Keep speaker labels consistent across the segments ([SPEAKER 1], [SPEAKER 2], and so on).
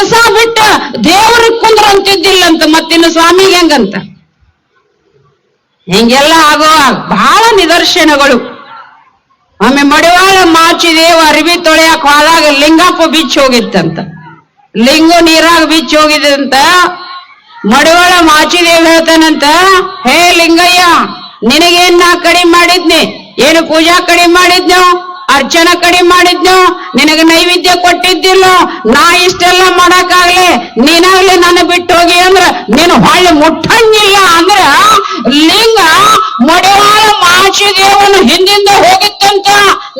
[SPEAKER 1] ಕೆಲಸ ಬಿಟ್ಟ ದೇವ್ರಿಗೆ ಕುಂದ್ರಂತಿದ್ದಿಲ್ಲ ಅಂತ ಮತ್ತಿನ್ನು ಸ್ವಾಮಿಗೆ ಹೆಂಗಂತ? ಹಿಂಗೆಲ್ಲ ಆಗೋ ಬಹಳ ನಿದರ್ಶನಗಳು. ಆಮೇಲೆ ಮಡಿವಾಳ ಮಾಚಿ ದೇವ ಅರಿವಿ ತೊಳೆಯಕ್ ಹೋದಾಗ ಲಿಂಗಪ್ಪ ಬಿಚ್ಚ ಹೋಗಿತ್ತಂತ. ಲಿಂಗು ನೀರಾಗ ಬಿಚ್ಚ ಹೋಗಿದಂತ ಮಡಿವಾಳ ಮಾಚಿದೇವ್ ಹೇಳ್ತಾನಂತ, ಹೇ ಲಿಂಗಯ್ಯ, ನಿನಗೇನ್ ನಾ ಕಡಿಮೆ ಮಾಡಿದ್ನಿ? ಏನು ಪೂಜಾ ಕಡಿಮೆ ಮಾಡಿದ್ನೋ? ಅರ್ಚನ ಕಡಿಮೆ ಮಾಡಿದ್ನೋ? ನಿನಗೆ ನೈವೇದ್ಯ ಕೊಟ್ಟಿದ್ದಿಲ್ಲ? ನಾ ಇಷ್ಟೆಲ್ಲ ಮಾಡಕ್ಕಾಗ್ಲಿ? ನೀನಾಗ್ಲಿ ನನ್ನ ಬಿಟ್ಟು ಹೋಗಿ ಅಂದ್ರ ನೀನು ಹೊಳ್ಳಿ ಮುಟ್ಟಂಗಿಲ್ಲ ಅಂದ್ರ ಲಿಂಗ ಮಡಿವಾಳ ಮಾಚಿದೇವನ ಹಿಂದಿಂದ ಹೋಗಿತ್ತಂತ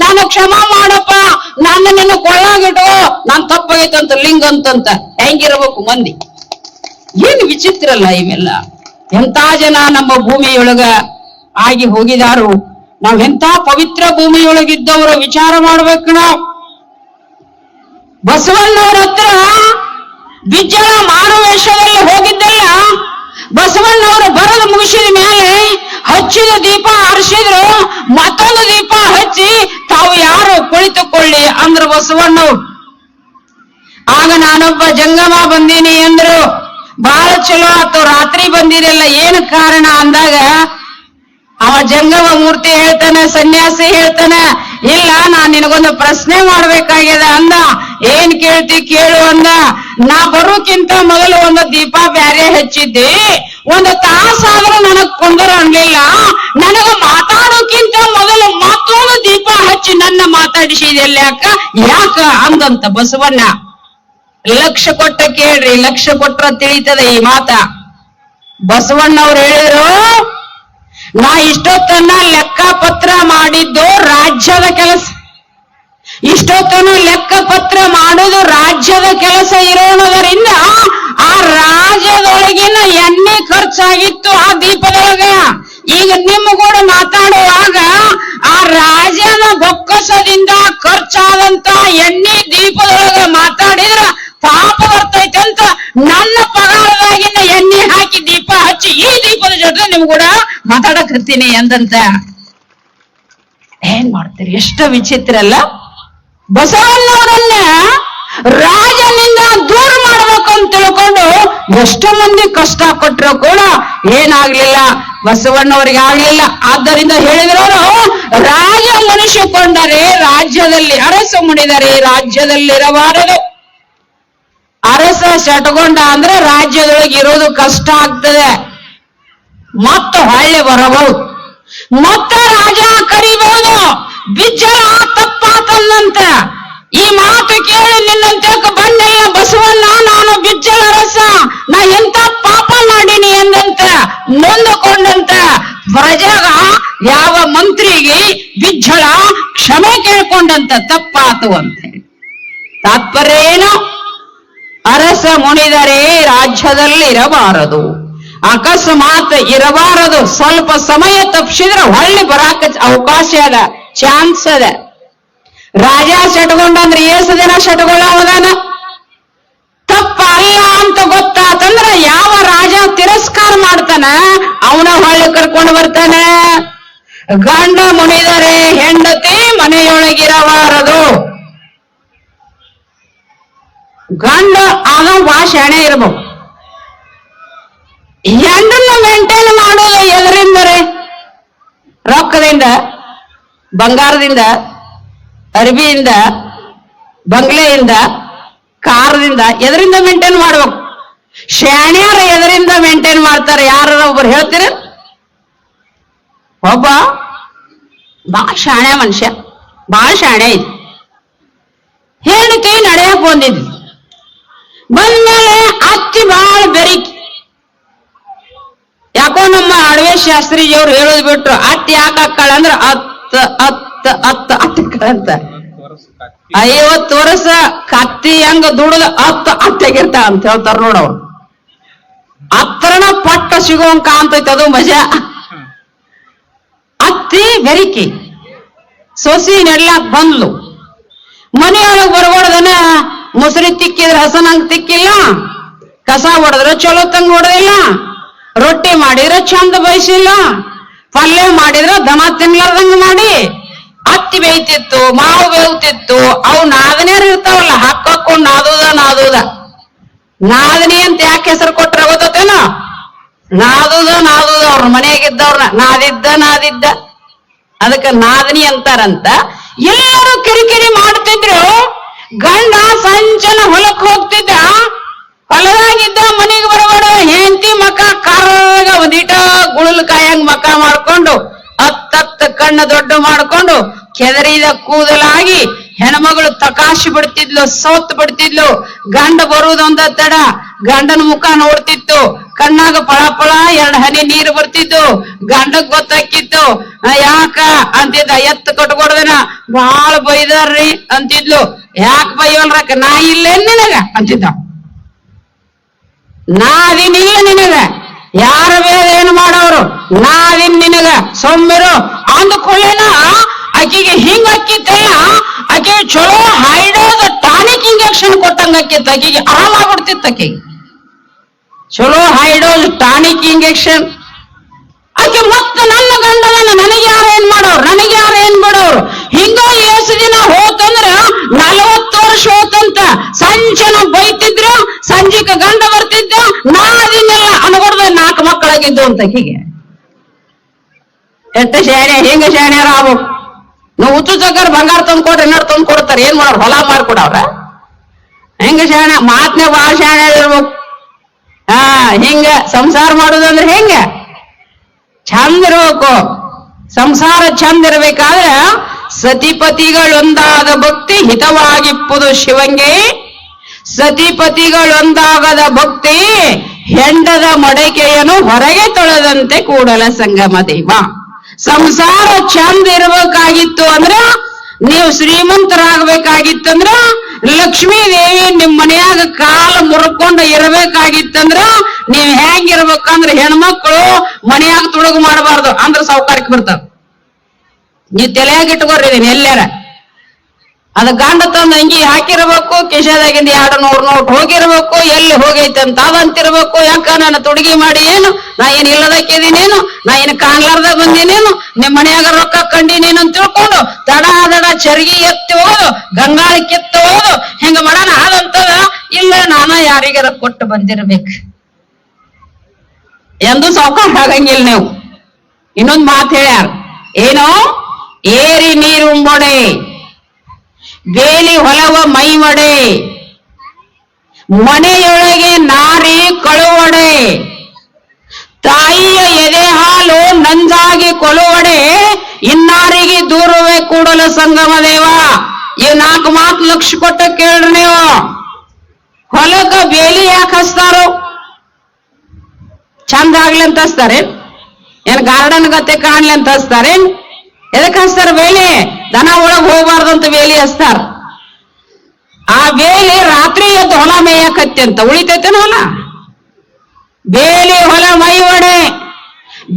[SPEAKER 1] ನಾನು ಕ್ಷಮ ಮಾಡಪ್ಪ. ನನ್ನ ನಿನ್ನ ಕೊಳ್ಳಾಗಿಡು. ನಾನ್ ತಪ್ಪಾಗೈತಂತ ಲಿಂಗ ಅಂತಂತ. ಹೆಂಗಿರಬೇಕು ಮಂದಿ? ಏನು ವಿಚಿತ್ರ ಅಲ್ಲ ಇವೆಲ್ಲ ಎಂತ ಜನ ನಮ್ಮ ಭೂಮಿಯೊಳಗ ಆಗಿ ಹೋಗಿದಾರು? ನಾವ್ ಎಂತ ಪವಿತ್ರ ಭೂಮಿಯೊಳಗಿದ್ದವರು ವಿಚಾರ ಮಾಡ್ಬೇಕು ನಾವು? ಬಸವಣ್ಣವ್ರ ಹತ್ರ ಬಿಜ್ಜಳ ಮಾರುವೇಷದಲ್ಲಿ ಹೋಗಿದ್ದಲ್ಲ? ಬಸವಣ್ಣವರು ಬರದು ಮುಗಿಸಿದ ಮೇಲೆ ಹಚ್ಚಿದ ದೀಪ ಹರಿಸಿದ್ರು ಮತ್ತೊಂದು ದೀಪ ಹಚ್ಚಿ ತಾವು ಯಾರು ಕುಳಿತುಕೊಳ್ಳಿ ಅಂದ್ರು ಬಸವಣ್ಣವ್ರು. ಆಗ ನಾನೊಬ್ಬ ಜಂಗಮ ಬಂದೀನಿ ಅಂದ್ರು. ಬಹಳ ಚಲೋ ಆತು, ರಾತ್ರಿ ಬಂದಿರಲ್ಲ ಏನು ಕಾರಣ ಅಂದಾಗ ಅವ ಜಂಗಮ ಮೂರ್ತಿ ಹೇಳ್ತಾನ, ಸನ್ಯಾಸಿ ಹೇಳ್ತಾನ, ಇಲ್ಲ, ನಾನ್ ನಿನಗೊಂದು ಪ್ರಶ್ನೆ ಮಾಡ್ಬೇಕಾಗ್ಯದ ಅಂದ. ಏನ್ ಕೇಳ್ತಿ ಕೇಳು ಅಂದ. ನಾ ಬರೋಕ್ಕಿಂತ ಮೊದಲು ಒಂದು ದೀಪ ಬ್ಯಾರೆ ಹಚ್ಚಿದ್ದೆ. ಒಂದು ತಾಸಾದ್ರೂ ನನಗ್ ಕುಂದರ ಅನ್ಲಿಲ್ಲ ನನಗ ಮಾತಾಡೋಕ್ಕಿಂತ ಮೊದಲು ಮತ್ತೊಂದು ದೀಪ ಹಚ್ಚಿ ನನ್ನ ಮಾತಾಡಿಸಿದೆಲ್ಲ ಯಾಕ ಯಾಕ ಅಂದಂತ ಬಸವಣ್ಣ. ಲಕ್ಷ ಕೊಟ್ಟ ಕೇಳ್ರಿ, ಲಕ್ಷ ಕೊಟ್ರ ತಿಳಿತದೆ ಈ ಮಾತ. ಬಸವಣ್ಣವ್ರು ಹೇಳಿದ್ರು ನಾ ಇಷ್ಟೊತ್ತನ್ನ ಲೆಕ್ಕಪತ್ರ ಮಾಡಿದ್ದು ರಾಜ್ಯದ ಕೆಲಸ. ಇಷ್ಟೊತ್ತನ ಲೆಕ್ಕಪತ್ರ ಮಾಡೋದು ರಾಜ್ಯದ ಕೆಲಸ ಇರೋಣದರಿಂದ ಆ ರಾಜ್ಯದೊಳಗಿನ ಎಣ್ಣೆ ಖರ್ಚಾಗಿತ್ತು ಆ ದೀಪದೊಳಗ. ಈಗ ನಿಮ್ಮ ಕೂಡ ಮಾತಾಡುವಾಗ ಆ ರಾಜನ ಬೊಕ್ಕಸದಿಂದ ಖರ್ಚಾದಂತ ಎಣ್ಣೆ ದೀಪದೊಳಗ ಮಾತಾಡಿದ್ರ ಪಾಪ ಬರ್ತೈತೆ ಅಂತ ನನ್ನ ಮಾತಾಡಕತ್ತೀನಿ ಎಂದಂತ. ಏನ್ ಮಾಡ್ತೀರಿ? ಎಷ್ಟು ವಿಚಿತ್ರ ಅಲ್ಲ? ಬಸವಣ್ಣವರನ್ನ ರಾಜನಿಂದ ದೂರ ಮಾಡ್ಬೇಕು ಅಂತ ತಿಳ್ಕೊಂಡು ಎಷ್ಟು ಮಂದಿ ಕಷ್ಟ ಕೊಟ್ಟರು ಕೂಡ ಏನಾಗ್ಲಿಲ್ಲ. ಬಸವಣ್ಣವರಿಗೆ ಆಗ್ಲಿಲ್ಲ. ಆದ್ದರಿಂದ ಹೇಳಿದ್ರವರು ರಾಜ ಮನುಷ್ಯ ಕೊಂಡರೆ ರಾಜ್ಯದಲ್ಲಿ ಅರಸ ಮುಡಿದರೆ ರಾಜ್ಯದಲ್ಲಿರಬಾರದು ಅರಸ ಶಟ್ಕೊಂಡ ಅಂದ್ರೆ ರಾಜ್ಯದೊಳಗೆ ಇರೋದು ಕಷ್ಟ ಆಗ್ತದೆ. ಮತ್ತ ಹೊಳ್ಳಿ ಬರಬಹುದು. ಮತ್ತ ರಾಜ ಕರಿಬಹುದು ಬಿಜ್ಜಳ ತಪ್ಪಾತಂದಂತ ಈ ಮಾತು ಕೇಳಿ ನಿನ್ನಂತೆ ಬಂದೆಲ್ಲ ಬಸವಣ್ಣ, ನಾನು ಬಿಜ್ಜಳ ರಸ. ನಾ ಎಂತ ಪಾಪ ಮಾಡೀನಿ ಎಂದಂತ ನೊಂದುಕೊಂಡಂತ. ಪ್ರಜಾಗ ಯಾವ ಮಂತ್ರಿಗೆ ಬಿಜ್ಜಳ ಕ್ಷಮೆ ಕೇಳ್ಕೊಂಡಂತ ತಪ್ಪಾತು ಅಂತ. ತಾತ್ಪರ್ಯ ಏನು ಅರಸ ಮುನಿದರೆ ರಾಜ್ಯದಲ್ಲಿ ಇರಬಾರದು ಅಕಸ್ಮಾತ್ ಇರಬಾರದು. ಸ್ವಲ್ಪ ಸಮಯ ತಪ್ಪಿಸಿದ್ರೆ ಹೊಳ್ಳಿ ಬರಾಕ ಅವಕಾಶ ಅದ, ಚಾನ್ಸ್ ಅದ. ರಾಜ ಶಟ್ಕೊಂಡಂದ್ರೆ ಏಸು ದಿನ ಶಟ್ಕೊಳ್ಳೋದಾನ ತಪ್ಪ ಅಲ್ಲ ಅಂತ ಗೊತ್ತಾತಂದ್ರ ಯಾವ ರಾಜ ತಿರಸ್ಕಾರ ಮಾಡ್ತಾನ? ಅವನ ಹೊಳ್ಳಿ ಕರ್ಕೊಂಡು ಬರ್ತಾನ? ಗಂಡ ಮುನಿದರೆ ಹೆಂಡತಿ ಮನೆಯೊಳಗಿರಬಾರದು. ಗಂಡ ಆಗ ಭಾಳ ಶಾಣೆ ಹೆಂಡನ್ನ ಮೇಂಟೈನ್ ಮಾಡೋದು ಎದರಿಂದರೆ? ರೊಕ್ಕದಿಂದ, ಬಂಗಾರದಿಂದ, ಅರ್ಬಿಯಿಂದ, ಬಂಗ್ಲೆಯಿಂದ, ಕಾರದಿಂದ ಎದರಿಂದ ಮೇಂಟೈನ್ ಮಾಡ್ಬೇಕು ಶಾಣ್ಯಾರ ಎದರಿಂದ ಮೇಂಟೈನ್ ಮಾಡ್ತಾರೆ? ಯಾರು ಒಬ್ರು ಹೇಳ್ತೀರ? ಒಬ್ಬ ಬಹಳ ಶಾಣೆ ಮನುಷ್ಯ. ಬಹಳ ಶಾಣೆ ಐತಿ ಹೇಳಿಕೆ ನಡೆಯಕ್ ಬಂದಿದ್ವಿ ಬಂದ್ಮೇಲೆ ಅತ್ತಿ ಬಹಳ ಬೆರಿಕಿ. ಯಾಕೋ ನಮ್ಮ ಅಡವೆ ಶಾಸ್ತ್ರಿಜಿಯವ್ರು ಹೇಳೋದು ಬಿಟ್ರು ಅತ್ ಯಾಕೆ ಅಕ್ಕಳ ಅಂದ್ರ ಅತ್ ಅತ್ ಅತ್ತ ಅಂತ ಐವತ್ತು ವರ್ಷ ಕತ್ತಿ ಹೆಂಗ ದುಡದ ಅತ್ ಅತ್ತಗಿರ್ತ ಅಂತ ಹೇಳ್ತಾರ ನೋಡವ್ರು ಹತ್ರನ ಪಟ್ಟ ಸಿಗೋಂಗ್ ಕಾಣ್ತೈತೆ ಅದು ಮಜಾ. ಅತ್ತಿ ಬೆರಿಕಿ. ಸೊಸಿ ನೆಡ್ಲಾಕ್ ಬಂದ್ಲು. ಮನೆಯೊಳಗ್ ಬರ್ಬಾರ್ದನ, ಮೊಸರಿ ತಿಕ್ಕಿದ್ರೆ ಹಸನಂಗ್ ತಿಕ್ಕಿಲ್ಲ, ಕಸ ಹೊಡೆದ್ರೆ ಚಲೋ ತಂಗ ಹೊಡೆದಿಲ್ಲ. ರೊಟ್ಟಿ ಮಾಡಿದ್ರೆ ಚಂದ ಬಯಸಿಲ್ಲ. ಪಲ್ಯ ಮಾಡಿದ್ರೆ ದಮ ತಿನ್ಲಾರ್ದಂಗ ಮಾಡಿ. ಅತ್ತಿ ಬೇಯ್ತಿತ್ತು, ಮಾವು ಬೇಯ್ತಿತ್ತು ಅವು ನಾದನೇರ್ ಇರ್ತಾವಲ್ಲ ಹಾಕೊಂಡು ನಾದುದ ನಾದುದ. ನಾದನಿ ಅಂತ ಯಾಕೆ ಹೆಸರು ಕೊಟ್ರೆ ಗೊತ್ತೇನ? ನಾದುದ ನಾದುದ, ಅವ್ರ ಮನೆಯಾಗಿದ್ದವ್ರ ನಾದಿದ್ದ ನಾದಿದ್ದ. ಅದಕ್ಕೆ ನಾದನಿ ಅಂತಾರಂತ. ಎಲ್ಲರೂ ಕಿರಿಕಿರಿ ಮಾಡ್ತಿದ್ರು. ಗಂಡ ಸಂಚನ ಹೊಲಕ್ ಹೋಗ್ತಿದ್ದ. ಹೊಲದಾಗಿದ್ದ ಮನೆಗೆ ಬರಬೇಡ. ಹೆಂಡತಿ ಮಕ್ಕ ಕಾರಾಗ ಒಂದಿಟ ಗುಳಲ್ ಕಾಯಂಗ್ ಮಕ್ಕ ಮಾಡ್ಕೊಂಡು, ಹತ್ತತ್ತ ಕಣ್ಣು ದೊಡ್ಡ ಮಾಡ್ಕೊಂಡು, ಕೆದರಿದ ಕೂದಲಾಗಿ ಹೆಣ್ಮಗಳು ತಕಾಶಿ ಬಿಡ್ತಿದ್ಲು, ಸೋತ್ ಬಿಡ್ತಿದ್ಲು. ಗಂಡ ಬರುವುದೊಂದ ತಡ ಗಂಡನ ಮುಖ ನೋಡ್ತಿತ್ತು. ಕಣ್ಣಾಗ ಪಳ ಪಳ ಎರಡ್ ಹನಿ ನೀರು ಬರ್ತಿದ್ದು ಗಂಡಗ್ ಗೊತ್ತಾಕಿತ್ತು ಯಾಕ? ಅಂತಿದ್ದ. ಎತ್ತು ಕಟ್ಕೊಡ್ದನ. ಬಾಳ ಬೈದಾರ್ರಿ ಅಂತಿದ್ಲು. ಯಾಕ ಬೈವಲ್ರಕ್ಕ ನಾ ಇಲ್ಲೇನ್ ನಿನಗ? ಅಂತಿದ್ದ. ನಾದಿನಿಲ್ಲ ನಿನಗ. ಯಾರ ಬೇರೆ ಏನು ಮಾಡೋರು? ನಾವಿನ್ ನಿನಗ. ಸೊಮ್ಮಿರು ಅಂದ್ಕೊಳ್ಳೇನ ಆಕಿಗೆ ಹಿಂಗ ಅಕ್ಕಿತ್ತಲ್ಲ ಆಕೆಗೆ ಚಲೋ ಹೈಡೋದ ಟಾನಿಕ್ ಇಂಜೆಕ್ಷನ್ ಕೊಟ್ಟಂಗ ಅಕ್ಕಿತ್ತು ಆಕಿಗೆ ಆರಾಮಾಗ್ಬಿಡ್ತಿತ್ತು ಆಕೆಗೆ ಚಲೋ ಹೈಡೋಸ್ ಟಾನಿಕ್ ಇಂಜೆಕ್ಷನ್. ಆಕೆ ಮತ್ತೆ ನನ್ನ ಗಂಡನ ನನಗೆ ಯಾರು ಏನ್ ಮಾಡೋರು? ನನಗೆ ಯಾರು ಏನ್ ಮಾಡೋರು ಹಿಂಗ ಎಷ್ಟು ದಿನ ಹೋತಂದ್ರ ನಲವತ್ತು ವರ್ಷ ಹೋತಂತ. ಸಂಚನ ಬೈತಿದ್ದ ಬರ್ತಿದ್ದ ನಾದಿನೆಲ್ಲ ಅನ್ಬಾರ್ದ ನಾಲ್ಕು ಮಕ್ಕಳಾಗಿದ್ದು ಅಂತ ಹೀಗೆ. ಎಂತ ಶಾಣೆ, ಹಿಂಗ ಶಾಣ್ಯಾರ ಆಗ್ಬೇಕು ನಾವು ಹುಚ್ಚು ಚಕ್ಕರ್ ಬಂಗಾರ ತಂದು ಕೊಡ್ರಿ ಏನಾರು ತಂದು ಕೊಡ್ತಾರೆ, ಏನ್ ಮಾಡೋರು ಹೊಲ ಮಾಡ್ಕೊಡವ್ರ ಹೆಂಗ ಶಾಣೆ ಮಾತ್ನೆ ಬಹಳ ಶಾಣೆ ಇರ್ಬೇಕು. ಹಾ ಹಿಂಗ ಸಂಸಾರ ಮಾಡುದಂದ್ರೆ ಹೆಂಗ? ಚಂದ ಇರ್ಬೇಕು. ಸಂಸಾರ ಚಂದ ಇರ್ಬೇಕಾದ್ರೆ ಸತಿಪತಿಗಳೊಂದಾದ ಭಕ್ತಿ ಹಿತವಾಗಿಪ್ಪುದು ಶಿವಂಗೆ. ಸತಿಪತಿಗಳೊಂದಾಗದ ಭಕ್ತಿ ಹೆಂಡದ ಮಡಕೆಯನ್ನು ಹೊರಗೆ ತೊಳೆದಂತೆ ಕೂಡಲ ಸಂಗಮ ದೇವ. ಸಂಸಾರ ಚಂದ ಇರಬೇಕಾಗಿತ್ತು ಅಂದ್ರ, ನೀವು ಶ್ರೀಮಂತರಾಗಬೇಕಾಗಿತ್ತಂದ್ರ ಲಕ್ಷ್ಮೀ ದೇವಿ ನಿಮ್ ಮನೆಯಾಗ ಕಾಲ ಮುರ್ಕೊಂಡು ಇರಬೇಕಾಗಿತ್ತಂದ್ರ, ನೀವ್ ಹೆಂಗಿರ್ಬೇಕಂದ್ರ ಹೆಣ್ಮಕ್ಳು ಮನೆಯಾಗ ತೊಡಗು ಮಾಡಬಾರ್ದು ಅಂದ್ರ ಸೌಕರ್ಯಕ್ಕೆ ಬರ್ತಾವ ನೀವ್ ತಲೆಯಾಗ ನೀವು ಎಲ್ಲಾರ. ಅದ ಗಂಡ ತಂದ ಅಂಗಿ ಹಾಕಿರ್ಬೇಕು, ಕಿಶಾದಾಗಿಂದ ಎರಡು ನೂರು ನೋಟ್ ಹೋಗಿರ್ಬೇಕು, ಎಲ್ಲಿ ಹೋಗೈತೆ ಅಂತ ಅದಂತಿರ್ಬೇಕು ಯಾಕ ನನ್ನ ತುಡುಗಿ ಮಾಡಿ ಏನು? ನಾ ಏನ್ ಇಲ್ಲದಕ್ಕಿದೀನೇನು ನಾ ಏನ್ ಕಾಣ್ಲಾರ್ದ ಬಂದಿನೇನು? ನಿಮ್ ಮನೆಯಾಗ ರೊಕ್ಕ ಕಂಡಿನೇನು ಅಂತ ತಿಳ್ಕೊಂಡು ತಡ ದಡ ಚರ್ಗಿ ಎತ್ತಿ ಹೋದು, ಗಂಗಾಳಿ ಕಿತ್ತು ಹೋದು, ಹೆಂಗ ಮಾಡೋಣ? ಅದಂತದ. ಇಲ್ಲ, ನಾನ ಯಾರಿಗಾರ ಕೊಟ್ಟು ಬಂದಿರ್ಬೇಕು. ಎಂದು ಸಾವುಕಾರ ಆಗಂಗಿಲ್ಲ ನೀವು. ಇನ್ನೊಂದ್ ಮಾತು ಹೇಳ್ಯಾರ. ಏನು? ಏರಿ ನೀರು ನೀರುಂಬೊಡೆ ಬೇಲಿ ಹೊಲವ ಮೈವಡೆ. ಮನೆಯೊಳಗೆ ನಾರಿ ಕಳುವಡೆ. ತಾಯಿಯ ಎದೆ ಹಾಲು ನಂಜಾಗಿ ಕೊಳುವಡೆ ಇನ್ನಾರಿಗೆ ದೂರವೇ ಕೂಡಲು ಸಂಗಮ ದೇವ. ಈ ನಾಲ್ಕು ಮಾತು ಲಕ್ಷ ಕೊಟ್ಟ ಕೇಳ್ರಿ ನೀವು. ಹೊಲಕ್ಕ ಬೇಲಿ ಯಾಕೆ ಹಚ್ತಾರೋ? ಚಂದ ಆಗ್ಲಿ ಅಂತ ಹಚ್ತಾರೆ. ಏನ್ ಗಾರ್ಡನ್ ಗತೆ ಕಾಣ್ಲಿ ಅಂತ ಹಚ್ತಾರೆ. ಎದಕ್ ಹಚ್ತಾರ ಬೇಲಿ ದನ ಒಳಗ್ ಹೋಗ್ಬಾರ್ದು ಅಂತ ಬೇಲಿ ಹಚ್ತಾರ. ಆ ಬೇಲಿ ರಾತ್ರಿ ಎದ್ದು ಹೊಲ ಮೇಯಕತ್ತಿ ಅಂತ ಉಳಿತೈತೇನ ಹೊಲ? ಬೇಲಿ ಹೊಲ ಮೈ ಒಡೆ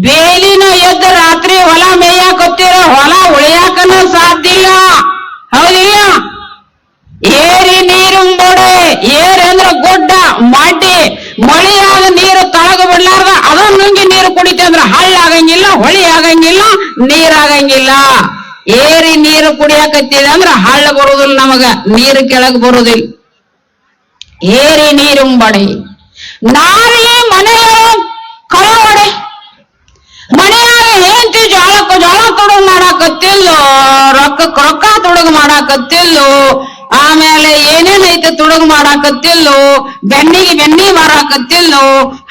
[SPEAKER 1] ಬೇಲಿನ ಎದ್ದು ರಾತ್ರಿ ಹೊಲ ಮೇಯಕತ್ತಿರೋ ಹೊಲ ಉಳಿಯಾಕನೂ ಸಾಧ್ಯ ಇಲ್ಲ. ಹೌದಿಲ್ಲ ಏರಿ ನೀರುಂಬೊಡೆ ಏರಿ ಅಂದ್ರ ಗುಡ್ಡ, ಮಡ್ಡಿ. ಮಳೆಯಾದ ನೀರು ತಳಗ ಬಿಡ್ಲಾರ್ದ ಅದನ್ನ ನುಂಗಿ ನೀರು ಕುಡಿತೆ ಅಂದ್ರ ಹಳ್ಳ ಆಗಂಗಿಲ್ಲ ಹೊಳಿ ಆಗಂಗಿಲ್ಲ ನೀರಾಗಂಗಿಲ್ಲ. ಏರಿ ನೀರು ಕುಡಿಯಾಕತ್ತಿದೆ ಅಂದ್ರ ಹಳ್ಳ ಬರುದಿಲ್ಲ ನಮಗ, ನೀರು ಕೆಳಗ್ ಬರುದಿಲ್ಲ. ಏರಿ ನೀರುಂಬಡೆ ನಾರಿ ಮನೆಯ ಕಳವಡೆ ಮನೆಯಾಗ ಹೆಂಡತಿ ಜೋಳಕ್ಕ ಜೋಳ ತೊಡಗು ಮಾಡಾಕತ್ತಿಲ್ಲೋ ರೊಕ್ಕಕ್ಕೆ ರೊಕ್ಕ ತೊಡಗು ಮಾಡಾಕತ್ತಿಲ್ಲೋ ಆಮೇಲೆ ಏನೇನೈತೆ ತುಡುಗು ಮಾಡಾಕತ್ತಿಲ್ಲೋ? ಬೆನ್ನಿಗೆ ಬೆನ್ನಿ ಮಾರಾಕತ್ತಿಲ್ಲೋ?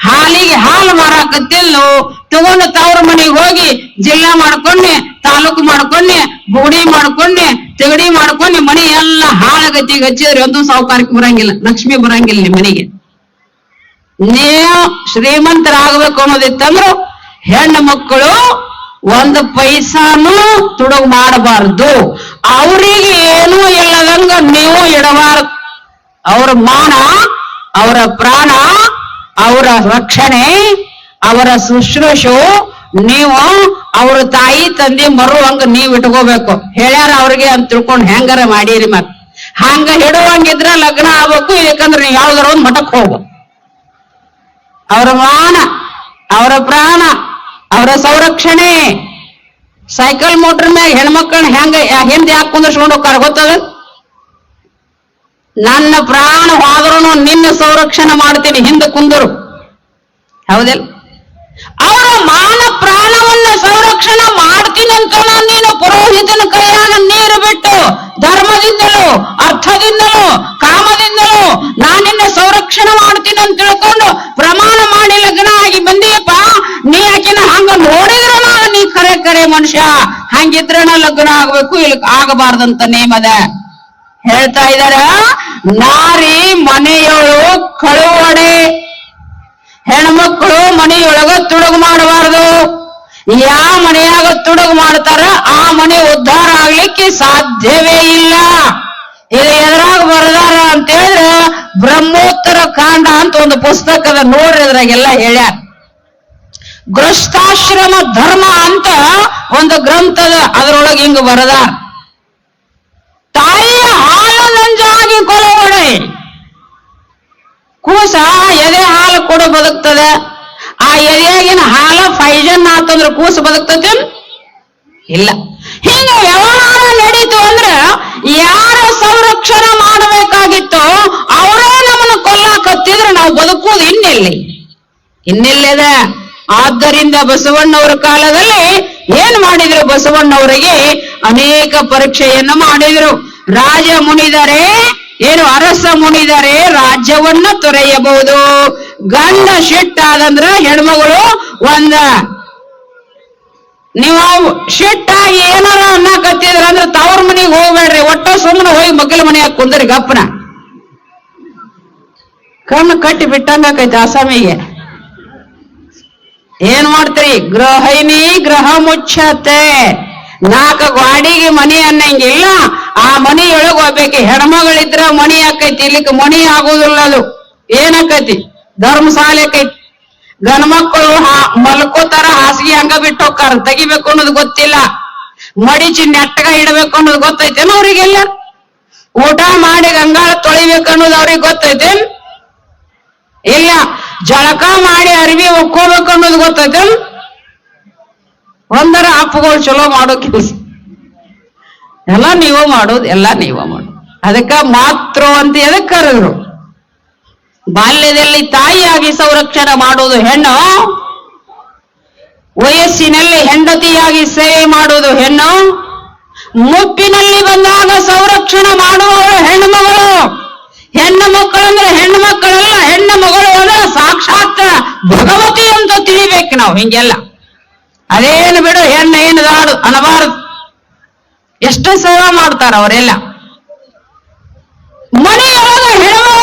[SPEAKER 1] ಹಾಲಿಗೆ ಹಾಲು ಮಾರಾಕತ್ತಿಲ್ಲೋ? ತಗೊಂಡು ತವ್ರ ಮನೆಗೆ ಹೋಗಿ ಜಿಲ್ಲಾ ಮಾಡ್ಕೊಂಡೆ, ತಾಲೂಕು ಮಾಡ್ಕೊಂಡೆ ಬುಗುಡಿ ಮಾಡ್ಕೊಂಡೆ, ತೆಗಡಿ ಮಾಡ್ಕೊಂಡೆ, ಮನೆ ಎಲ್ಲ ಹಾಳಗತಿಗೆ ಹಚ್ಚಿದ್ರೆ ಒಂದು ಸಾವುಕಾರಕ್ಕೆ ಬರಂಗಿಲ್ಲ, ಲಕ್ಷ್ಮಿ ಬರಂಗಿಲ್ಲ ನಿಮ್ಮ ಮನೆಗೆ. ನೀವು ಶ್ರೀಮಂತರಾಗಬೇಕು ಅನ್ನೋದಿತ್ತಂದ್ರು ಹೆಣ್ಣು ಮಕ್ಕಳು ಒಂದು ಪೈಸಾನು ತುಡುಗು ಮಾಡಬಾರ್ದು. ಅವರಿಗೆ ಏನೂ ಇಲ್ಲದಂಗ ನೀವು ಇಡಬಾರದು. ಅವರ ಮಾನ, ಅವರ ಪ್ರಾಣ, ಅವರ ರಕ್ಷಣೆ, ಅವರ ಶುಶ್ರೂಷು ನೀವು ಅವ್ರ ತಾಯಿ, ತಂದೆ ಮರುವಂಗ ನೀವ್ ಇಟ್ಕೋಬೇಕು. ಹೇಳ್ಯಾರ ಅವ್ರಿಗೆ ಅಂತ ತಿಳ್ಕೊಂಡು ಹೆಂಗಾರ ಮಾಡಿರಿ ಮತ್. ಹಂಗ ಹಿಡುವಂಗಿದ್ರ ಲಗ್ನ ಆಗ್ಬೇಕು ಯಾಕಂದ್ರೆ ಯಾವ್ದಾರ ಒಂದ್ ಮಠಕ್ ಹೋಗ್ಬೇಕು ಅವರ ಮಾನ, ಅವರ ಪ್ರಾಣ, ಅವರ ಸಂರಕ್ಷಣೆ ಸೈಕಲ್ ಮೋಟರ್ ಮ್ಯಾಗ ಹೆಣ್ಮಕ್ಳನ್ನ ಹೆಂಗ, ಹಿಂದೆ ಯಾಕೆ ಕುಂದರ್ಸ್ಕೊಂಡು ಹೋಗ್ತಾರ ಗೊತ್ತದ? ನನ್ನ ಪ್ರಾಣ ಹೋದ್ರೂ ನಿನ್ನ ಸಂರಕ್ಷಣೆ ಮಾಡ್ತೀನಿ, ಹಿಂದೆ ಕುಂದರು. ಹೌದಿಲ್ಲ? ಅವರ ಮಾನ ಪ್ರಾಣವನ್ನ ಸಂರಕ್ಷಣೆ ಮಾಡ್ತೀನಿ ಅಂತ ನೀನು ಪುರೋಹಿತನ ಕೈಯಾಗ ನೀರು ಬಿಟ್ಟು ಧರ್ಮದಿಂದಲೂ, ಅರ್ಥದಿಂದಲೂ, ಕಾಮದಿಂದಲೂ ನಾನಿನ್ನ ಸಂರಕ್ಷಣೆ ಮಾಡ್ತೀನಿ ಅಂತ ತಿಳ್ಕೊಂಡು ಪ್ರಮಾಣ ಮಾಡಿ ಲಗ್ನ ಆಗಿ ಬಂದಿಯಪ್ಪ ನೀ ಆಕಿನ ಹಂಗ ನೋಡಿದ್ರ ನಾನು ನೀ ಕರೆ ಕರೆ ಮನುಷ್ಯ ಹಂಗಿದ್ರನ ಲಗ್ನ ಆಗ್ಬೇಕು ಇಲ್ಲಿ ಆಗಬಾರ್ದಂತ ನೇಮದ. ಹೇಳ್ತಾ ಇದಾರ, ನಾರಿ ಮನೆಯೊಳು ಕಳುವಡೆ ಹೆಣ್ಮಕ್ಳು ಮನೆಯೊಳಗ ತುಡುಗು ಮಾಡಬಾರದು. ಯಾವ ಮನೆಯಾಗ ತುಡುಗು ಮಾಡ್ತಾರ, ಆ ಮನೆ ಉದ್ಧಾರ ಆಗ್ಲಿಕ್ಕೆ ಸಾಧ್ಯವೇ ಇಲ್ಲ. ಇದು ಎದುರಾಗ ಬರದಾರ ಅಂತ ಹೇಳಿದ್ರೆ ಬ್ರಹ್ಮೋತ್ತರ ಕಾಂಡ ಅಂತ ಒಂದು ಪುಸ್ತಕದ ನೋಡ್ರಿ ಅದ್ರಾಗೆಲ್ಲ ಹೇಳ್ಯಾರ. ಗೃಹಸ್ಥಾಶ್ರಮ ಧರ್ಮ ಅಂತ ಒಂದು ಗ್ರಂಥದ ಅದರೊಳಗೆ ಹಿಂಗ ಬರದ. ತಾಯಿಯ ಹಾಲು ನಂಜಾಗಿ ಕೊಲವಡೆ ಕೂಸ ಎದೆ ಹಾಲು ಕೊಡು ಬದುಕ್ತದೆ. ಆ ಎದೆಯಾಗಿನ ಹಾಲ ಫೈಜನ್ ಆತಂದ್ರೆ ಕೂಸು ಬದುಕ್ತತೆ? ಇಲ್ಲ. ಹಿಂಗ ವ್ಯವಹಾರ ನಡೀತು ಅಂದ್ರೆ ಯಾರ ಸಂರಕ್ಷಣೆ ಮಾಡಬೇಕಾಗಿತ್ತು ಅವರೇ ನಮ್ಮನ್ನ ಕೊಲ್ಲಾಕತ್ತಿದ್ರೆ. ನಾವು ಬದುಕುವುದು ಇನ್ನೆಲ್ಲಿ? ಇನ್ನೆಲ್ಲಿದೆ? ಆದ್ದರಿಂದ ಬಸವಣ್ಣವರ ಕಾಲದಲ್ಲಿ ಏನ್ ಮಾಡಿದ್ರು ಬಸವಣ್ಣವರಿಗೆ? ಅನೇಕ ಪರೀಕ್ಷೆಯನ್ನು ಮಾಡಿದ್ರು. ರಾಜ ಮುನಿದರೆ ಏನು ಅರಸ ಮುನಿದರೆ ರಾಜ್ಯವನ್ನ ತೊರೆಯಬಹುದು. ಗಂಡ ಶಿಟ್ಟಾದಂದ್ರ ಹೆಣ್ಮಗಳು ಒಂದ. ನೀವು ಶಿಟ್ಟಾಗಿ ಏನಾರ ಅನ್ನಕತ್ತಿದ್ರ ಅಂದ್ರೆ ತವ್ರ ಮನೆಗೆ ಹೋಗ್ಬೇಡ್ರಿ. ಒಟ್ಟ ಸುಮ್ಮನೆ ಹೋಗಿ ಮಗ್ಗಲ ಮನೆಯಾಗ ಕುಂದ್ರಿ ಗಪ್ಪನ. ಕಣ್ಣು ಕಟ್ಟಿ ಬಿಟ್ಟಂಗಾಕೈತಿ ಆಸಾಮಿಗೆ ಏನ್ ಮಾಡ್ತೀರಿ? ಗೃಹಿಣಿ ಗೃಹ ಮುಚ್ಚತೆ ನಾಲ್ಕು ಗಾಡಿಗೆ ಮನಿ ಅನ್ನಂಗಿಲ್ಲ. ಆ ಮನಿಯೊಳಗೆ ಹೋಗ್ಬೇಕು. ಹೆಣ್ಮಗಳಿದ್ರ ಮಣಿ ಆಕೈತಿ. ಇಲ್ಲಿ ಮಣಿ ಆಗುದಿಲ್ಲ ಅದು. ಏನಾಕೈತಿ? ಧರ್ಮಶಾಲೆ ಆಕೈತಿ. ಗಣಮಕ್ಕಳು ಹಾ- ಮಲ್ಕೋತಾರ ಹಾಸಿಗೆ ಹಂಗ ಬಿಟ್ಟು ಹೋಗ್ತಾರ. ತೆಗಿಬೇಕು ಅನ್ನೋದು ಗೊತ್ತಿಲ್ಲ. ಮಡಿಚಿ ನೆಟ್ಟಗ ಇಡಬೇಕು ಅನ್ನೋದು ಗೊತ್ತೈತೇನು ಅವ್ರಿಗೆಲ್ಲ? ಊಟ ಮಾಡಿ ಗಂಗಾಳ ತೊಳಿಬೇಕು ಅನ್ನೋದು ಅವ್ರಿಗೆ ಗೊತ್ತೈತೇನ್? ಇಲ್ಲ. ಜಳಕ ಮಾಡಿ ಅರಿವಿ ಒಕ್ಕೋಬೇಕು ಅನ್ನೋದು ಗೊತ್ತೈತೆ ಒಂದರ ಅಪ್ಪಗಳು ಚಲೋ ಮಾಡೋ ಕೆಲಸ. ಎಲ್ಲ ನೀವು ಮಾಡೋದು, ಎಲ್ಲ ನೀವ ಮಾಡೋದು. ಅದಕ್ಕ ಮಾತೃ ಅಂತ ಎದಕ್ ಕರೆದ್ರು? ಬಾಲ್ಯದಲ್ಲಿ ತಾಯಿಯಾಗಿ ಸಂರಕ್ಷಣೆ ಮಾಡೋದು ಹೆಣ್ಣು? ವಯಸ್ಸಿನಲ್ಲಿ ಹೆಂಡತಿಯಾಗಿ ಸೇವೆ ಮಾಡುವುದು ಹೆಣ್ಣು? ಮುಪ್ಪಿನಲ್ಲಿ ಬಂದಾಗ ಸಂರಕ್ಷಣೆ ಮಾಡುವವರು ಹೆಣ್ಣು ಮಗಳು ಹೆಣ್ಣು ಮಕ್ಕಳು ಅಂದ್ರೆ ಹೆಣ್ಣು ಮಕ್ಕಳಲ್ಲ, ಹೆಣ್ಣು ಮಗಳು ಅಂದ್ರೆ ಸಾಕ್ಷಾತ್ ಭಗವತಿ ಅಂತ ತಿಳಿಬೇಕು ನಾವು ಹಿಂಗೆಲ್ಲ. ಅದೇನು ಬಿಡು, ಹೆಣ್ಣು ಏನು ದಾಡು ಅನ್ನಬಾರದು. ಎಷ್ಟು ಸಲ ಮಾಡ್ತಾರ ಅವರೆಲ್ಲ. ಮನೆಯೊಳಗ ಹೆಣ್ಣು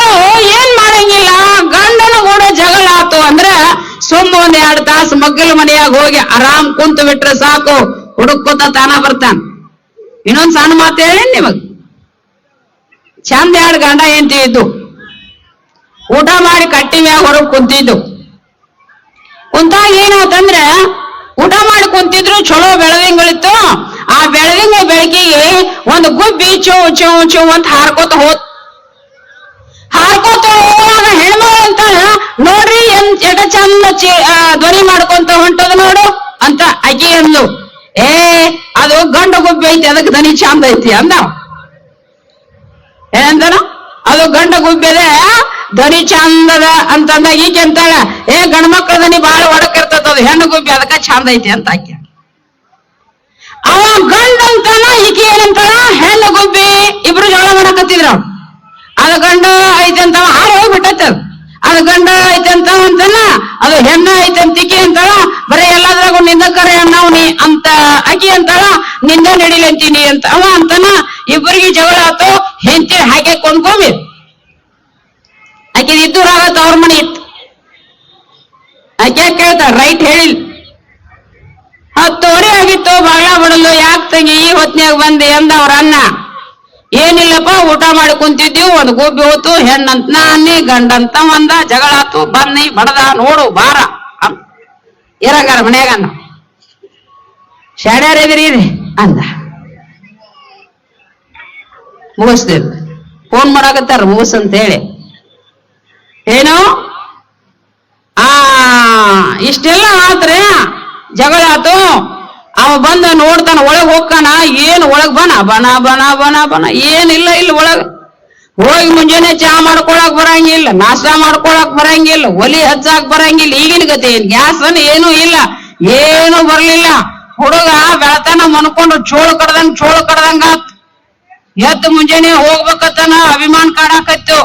[SPEAKER 1] ಏನ್ ಮಾಡಂಗಿಲ್ಲ, ಗಂಡನ ಕೂಡ ಜಗಳ ಆತು ಅಂದ್ರೆ ಸುಮ್ಮ ಒಂದ್ ಎರಡು ತಾಸು ಮಗ್ಗಲ ಮನೆಯಾಗ ಹೋಗಿ ಆರಾಮ್ ಕುಂತು ಬಿಟ್ರೆ ಸಾಕು ಹುಡುಕೋತ ತಾನ ಬರ್ತಾನ. ಇನ್ನೊಂದ್ ಸಣ್ಣ ಮಾತು ಹೇಳಿ ನಿಮಗ್? ಚಂದ ಎರಡು ಗಂಡ ಹೆಂಡತಿ ಇದ್ದು, ಊಟ ಮಾಡಿ ಕಟ್ಟಿ ಮ್ಯಾಗ ಹೊರಗೆ ಕುಂತಿದ್ದು. ಕುಂತಾಗ ಏನಾತಂದ್ರೆ ಊಟ ಮಾಡಿ ಕುಂತಿದ್ರು ಚಲೋ ಬೆಳದಿಂಗಳಿತ್ತು. ಆ ಬೆಳದಿಂಗ ಬೆಳಕಿಗೆ ಒಂದು ಗುಬ್ಬಿ ಚೋ ಚೋ ಚೋ ಅಂತ ಹಾರ್ಕೋತ ಹೋತ್ ಹಾರ್ಕೋತ ಹೋಗುವಾಗ ಹೆಣ್ಮಗಳು ಅಂತ, ನೋಡ್ರಿ ಎಂತ ಎಟ ಚಂದ ಧ್ವನಿ ಮಾಡ್ಕೊಂತ ಹೊಂಟದ ನೋಡು ಅಂತ ಅಕಿ ಅಂದ್ಲು. ಏ, ಅದು ಗಂಡು ಗುಬ್ಬಿ ಐತಿ, ಅದಕ್ಕೆ ಧ್ವನಿ ಚಂದ ಐತಿ ಅಂದ ಏನಂತಾನ ಅದು ಗಂಡ ಗುಬ್ಬಿದೆ ಧ್ವನಿ ಚಂದದ ಅಂತಂದ ಈಕೆ ಅಂತಾಳ. ಏ, ಗಂಡ ಮಕ್ಳ ಧ್ವನಿ ಬಾಳ ಒಡಕಿರ್ತದ ಹೆಣ್ಣು ಗುಬ್ಬಿ, ಅದಕ್ಕ ಚಂದ ಐತಿ ಅಂತ ಆಕೆ. ಅವ ಗಂಡ ಅಂತಾನ, ಈಕೆ ಏನಂತಾಳ ಹೆಣ್ಣು ಗುಬ್ಬಿ, ಇಬ್ರು ಜೋಳ ಮಾಡಕತ್ತಿದ್ರ ಅದ ಗಂಡ ಐತೆ ಅಂತ ಹಾರು ಹೋಗ್ಬಿಟ್ಟೈತೆ ಅದು. ಗಂಡ ಐತೆ ಅಂತ ಅಂತಾನ, ಅದು ಹೆಣ್ಣ ಐತೆ ಅಂತ ಈಕೆ ಅಂತಾಳ, ಬರೀ ಎಲ್ಲಾದ್ರಾಗ ನಿಂದ ಕರೆ ಅಣ್ಣವ್ನಿ ಅಂತ ಆಕಿ ಅಂತಾಳ, ನಿಂದ ನಡಿಲಂತೀನಿ ಅಂತ. ಅವ ಅಂತಾನ ಇಬ್ಬರಿಗೆ ಜಗಳ ಆತು, ಹೆಂಡತಿ ಹಾಗೆ ಕೊಂಡ್ಕೊಂಬಿ ಆಕೆ ಇದ್ದೂರಾಗ ತವ್ರ ಮನೆ ಇತ್ತು ಆಕೆ ಕೇಳ್ತ? ರೈಟ್ ಹೇಳಿಲ್. ಹತ್ತುವರೆ ಆಗಿತ್ತು, ಬಾಳ ಬಿಡಲು ಯಾಕೆ ತಂಗಿ ಈ ಹೊತ್ನ್ಯಾಗ ಬಂದೆ ಅಂದ ಅವ್ರ ಅನ್ನ ಏನಿಲ್ಲಪ್ಪ, ಊಟ ಮಾಡಿ ಕುಂತಿದ್ದೀವಿ ಒಂದು ಗೋಬಿ ಹೋತು ಹೆಣ್ಣಂತ ನಾನಿ, ಗಂಡಂತ ಒಂದ, ಜಗಳ ಆತು, ಬನ್ನಿ, ಬಡದ, ನೋಡು, ಬಾರ. ಇರಂಗಾರ ಮನ್ಯಾಗ ಅನ್ನ. ಶಾಡ್ಯಾರಿದ್ರಿ ಅಂದ. ಮುಗಿಸ್ತೇವೆ ಫೋನ್ ಮಾಡಾಕತ್ತಾರ ಮುಗಿಸ್ ಅಂತ ಹೇಳಿ. ಏನು? ಇಷ್ಟೆಲ್ಲ ಆದ್ರೆ ಜಗಳ ಆತು. ಅವ ಬಂದ ನೋಡ್ತಾನ, ಒಳಗ್ ಹೋಗ್ತಾನ, ಏನ್ ಒಳಗ್ ಬನ ಬನ ಬನ ಬನ ಬನ, ಏನಿಲ್ಲ ಇಲ್ಲಿ ಒಳಗ್. ಹೋಗಿ ಮುಂಜಾನೆ ಚಾ ಮಾಡ್ಕೊಳಕ್ ಬರಂಗಿಲ್ಲ, ನಾಷ್ಟ ಮಾಡ್ಕೊಳಕ್ ಬರಂಗಿಲ್ಲ, ಒಲಿ ಹಚ್ಚಾಕ್ ಬರಂಗಿಲ್ಲ, ಈಗಿನ ಗತಿ ಏನ್? ಗ್ಯಾಸ್ ಏನು ಇಲ್ಲ, ಏನು ಬರ್ಲಿಲ್ಲ. ಹುಡುಗ ಬೆಳತನ ಮನ್ಕೊಂಡು ಚೋಳು ಕಡ್ದಂಗ್, ಚೋಳು ಕಡ್ದಂಗ ಎದ್ದು ಮುಂಜಾನೆ ಹೋಗ್ಬೇಕತ್ತನ ಅಭಿಮಾನ ಕಾಡಾಕತ್ತು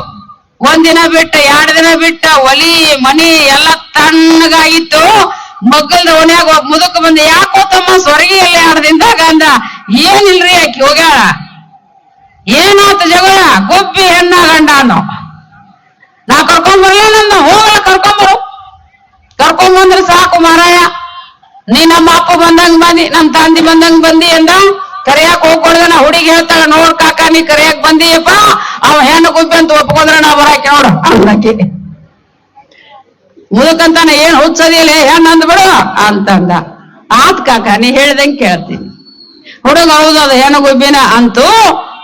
[SPEAKER 1] ಒಂದಿನ ಬಿಟ್ಟ, ಎರಡ್ ದಿನ ಬಿಟ್ಟ, ಒಲಿ, ಮನಿ ಎಲ್ಲ ತಣ್ಣಗಾಯಿತು ಮಗ್ಗಲ್ದ ಓಣ್ಯಾಗ ಒಬ್ಬ ಮುದುಕ ಬಂದ, ಯಾಕೋ ತಮ್ಮ ಸ್ವರ್ಗಿ ಎಲ್ಲ ಎರಡ್ ದಿನದಾಗ ಅಂದ, ಏನಿಲ್ರಿ ಆಕಿ, ಹೋಗ್ಯಾಳ. ಏನಾತ ಜಗಳ? ಗುಬ್ಬಿ ಹೆಣ್ಣ ಗಂಡ ಅನ್ನೋ. ನಾ ಕರ್ಕೊಂಡ್ ಬರ್ಲೇನಂದ ಹೋಗಲ್ಲ ಕರ್ಕೊಂಬರು ಕರ್ಕೊಂಡ್ ಬಂದ್ರೆ ಸಾಕು ಮಾರಾಯ. ನೀ ನಮ್ಮ ಅಪ್ಪ ಬಂದಂಗ್ ಬಂದಿ ನಮ್ ತಂದಿ ಬಂದಂಗ್ ಬಂದಿ ಅಂದ. ಕರಿಯಾಕ ಹೋಗ್ಕೊಳ್ದ ನಾ ಹುಡುಗಿ ಹೇಳ್ತಾಳ, ನೋಡ್ ಕಾಕ, ನೀ ಕರಿಯಾಕ ಬಂದಿಯಪ್ಪ. ಅವ ಹೆಣ್ಣು ಅಂತ ಒಪ್ಕೊಂಡ್ರೆ ನಾ ಬರ ನೋಡು. ಅನ್ನಕ್ಕೆ ಮುದುಕಂತಾನೆ ಏನ್ ಹುಚ್ಚದಿಲ್ಲ ಹೆಣ್ಣು ಅಂದ್ಬಿಡು ಅಂತಂದ. ಆತ್ ಕಾಕ, ನೀ ಹೇಳ್ದಂಗೆ ಕೇಳ್ತೀನಿ. ಹುಡುಗ ಹೌದು, ಅದು ಹೆಣ್ಣು ಗುಬ್ಬಿನ ಅಂತೂ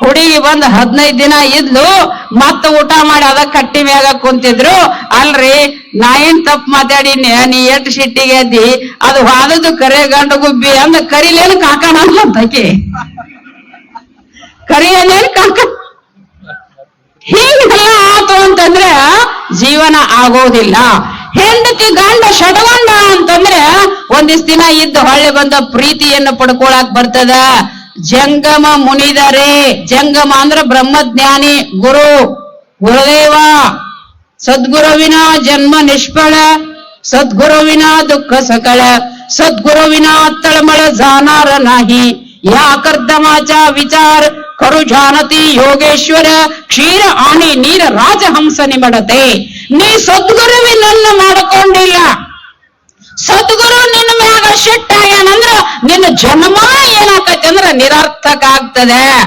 [SPEAKER 1] ಹುಡುಗಿ ಬಂದ್ ಹದಿನೈದು ದಿನ ಇದ್ಲು, ಮತ್ತ ಊಟ ಮಾಡಿ ಅದ ಕಟ್ಟಿ ಮ್ಯಾಗ ಕುಂತಿದ್ರು. ಅಲ್ರಿ, ನಾ ಏನ್ ತಪ್ಪು ಮಾತಾಡಿನಿ? ನೀ ಎಟ್ ಸಿಟ್ಟಿಗೆ ಎದ್ದಿ ಅದು ಹಾದದ್ದು ಕರೆ ಗಂಡು ಗುಬ್ಬಿ ಅಂದ ಕರಿಲೇನು ಕಾಕಣ ಅಂತಕಿ ಕರಿಯಲೇನು ಕಾಕ ಹೀಗೆಲ್ಲ ಆತು ಅಂತಂದ್ರೆ ಜೀವನ ಆಗೋದಿಲ್ಲ. ಹೆಂಡತಿ ಗಂಡ ಶಟಗೊಂಡ ಅಂತಂದ್ರೆ ಒಂದಿಷ್ಟ್ ದಿನ ಇದ್ದ ಹೊಳ್ಳಿ ಬಂದ ಪ್ರೀತಿಯನ್ನು ಪಡ್ಕೊಳಕ್ ಬರ್ತದ. ಜಂಗಮ ಮುನಿದರೆ, ಜಂಗಮ ಅಂದ್ರ ಬ್ರಹ್ಮಜ್ಞಾನಿ, ಗುರು, ಗುರುದೇವ, ಸದ್ಗುರುವಿನ ಜನ್ಮ ನಿಷ್ಫಳ ಸದ್ಗುರುವಿನ ದುಃಖ ಸಕಳ ಸದ್ಗುರುವಿನ ತಳಮಳ ಜಾನಾರ ನಾಹಿ. ಯಾಕರ್ಧಮಾಚ ವಿಚಾರ ಕರುಜಾನತಿ ಯೋಗೇಶ್ವರ, ಕ್ಷೀರ ಆನೆ ನೀರ ರಾಜಹಂಸ ನಿಮಡತೆ. ನೀ ಸದ್ಗುರುವಿ ನನ್ನ ಮಾಡಿಕೊಂಡಿಲ್ಲ. ಸದ್ಗುರು ನಿನ್ನ ಮ್ಯಾಗ ಶೆಟ್ಟ ಏನಂದ್ರ ನಿನ್ನ ಜನ್ಮ ಏನಾಕತಿ ಅಂದ್ರ ನಿರರ್ಥಕ ಆಗ್ತದೆ.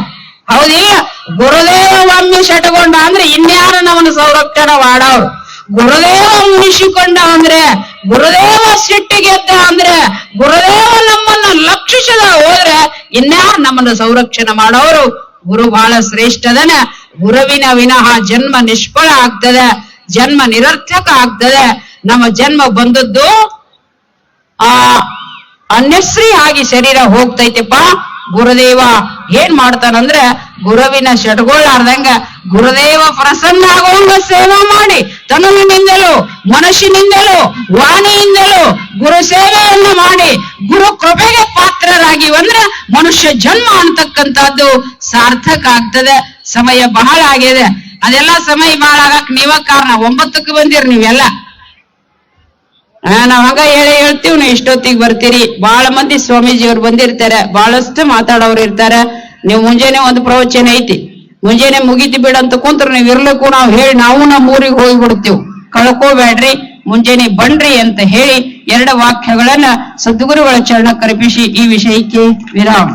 [SPEAKER 1] ಹೌದಿಲ್ಲ ಗುರುದೇವ ಒಮ್ಮೆ ಶಟ್ಕೊಂಡ ಅಂದ್ರೆ ಇನ್ಯಾರ ನವನ ಸಂರಕ್ಷಣೆ ಮಾಡವ್ರು ಗುರುದೇವ ಮುನಿಸಿಕೊಂಡ ಅಂದ್ರೆ, ಗುರುದೇವ ಸಿಟ್ಟಿಗೆದ್ದ ಅಂದ್ರೆ, ಗುರುದೇವ ನಮ್ಮ ಲಕ್ಷಿಸದ ಹೋದ್ರೆ ಇನ್ಯಾರು ನಮ್ಮನ್ನ ಸಂರಕ್ಷಣೆ ಮಾಡೋರು? ಗುರು ಬಹಳ ಶ್ರೇಷ್ಠದನ. ಗುರುವಿನ ವಿನಃ ಜನ್ಮ ನಿಷ್ಫಲ ಆಗ್ತದೆ. ಜನ್ಮ ನಿರರ್ಥಕ ಆಗ್ತದೆ. ನಮ್ಮ ಜನ್ಮ ಬಂದದ್ದು ಆ ಅನ್ಯಶ್ರೀ ಆಗಿ ಶರೀರ ಹೋಗ್ತೈತೆಪ್ಪ. ಗುರುದೇವ ಏನ್ ಮಾಡ್ತಾನಂದ್ರ ಗುರುವಿನ ಶಟ್ಗೊಳ್ಳಾರ್ದಂಗ ಗುರುದೇವ ಪ್ರಸನ್ನ ಆಗುವಂಗ ಸೇವಾ ಮಾಡಿ ತನುವಿನಿಂದಲೂ ಮನುಷ್ಯನಿಂದಲೂ ವಾಣಿಯಿಂದಲೂ ಗುರು ಸೇವೆಯನ್ನು ಮಾಡಿ ಗುರು ಕೃಪೆಗೆ ಪಾತ್ರರಾಗಿ ಅಂದ್ರೆ ಮನುಷ್ಯ ಜನ್ಮ ಅಂತಕ್ಕಂಥದ್ದು ಸಾರ್ಥಕ ಆಗ್ತದೆ. ಸಮಯ ಬಹಳ ಆಗಿದೆ. ಅದೆಲ್ಲ ಸಮಯ ಬಹಳ ಆಗಕ್ ನೀವ ಕಾರಣ. ಒಂಬತ್ತಕ್ಕೆ ಬಂದಿರಿ ನೀವೆಲ್ಲ. ನಾವ್ ಹಂಗ ಹೇಳಿ ಹೇಳ್ತೀವಿ ನೀವು ಇಷ್ಟೊತ್ತಿಗೆ ಬರ್ತೀರಿ. ಬಹಳ ಮಂದಿ ಸ್ವಾಮೀಜಿಯವ್ರು ಬಂದಿರ್ತಾರೆ. ಬಹಳಷ್ಟು ಮಾತಾಡೋರು ಇರ್ತಾರೆ. ನೀವು ಮುಂಜಾನೆ ಒಂದು ಪ್ರವಚನ ಐತಿ. ಮುಂಜಾನೆ ಮುಗಿತಿ ಬಿಡ ಅಂತ ಕುಂತ್ರ ನೀವ್ ಇರ್ಲಿಕ್ಕೂ ನಾವ್ ಹೇಳಿ ನಾವು ನಮ್ಮ ಊರಿಗೆ ಹೋಗಿ ಬಿಡ್ತೀವಿ ಕಳ್ಕೋಬೇಡ್ರಿ, ಮುಂಜಾನೆ ಬನ್ರಿ ಅಂತ ಹೇಳಿ ಎರಡು ವಾಕ್ಯಗಳನ್ನ ಸದ್ಗುರುಗಳ ಚರಣ ಕಲ್ಪಿಸಿ ಈ ವಿಷಯಕ್ಕೆ ವಿರಾಮ.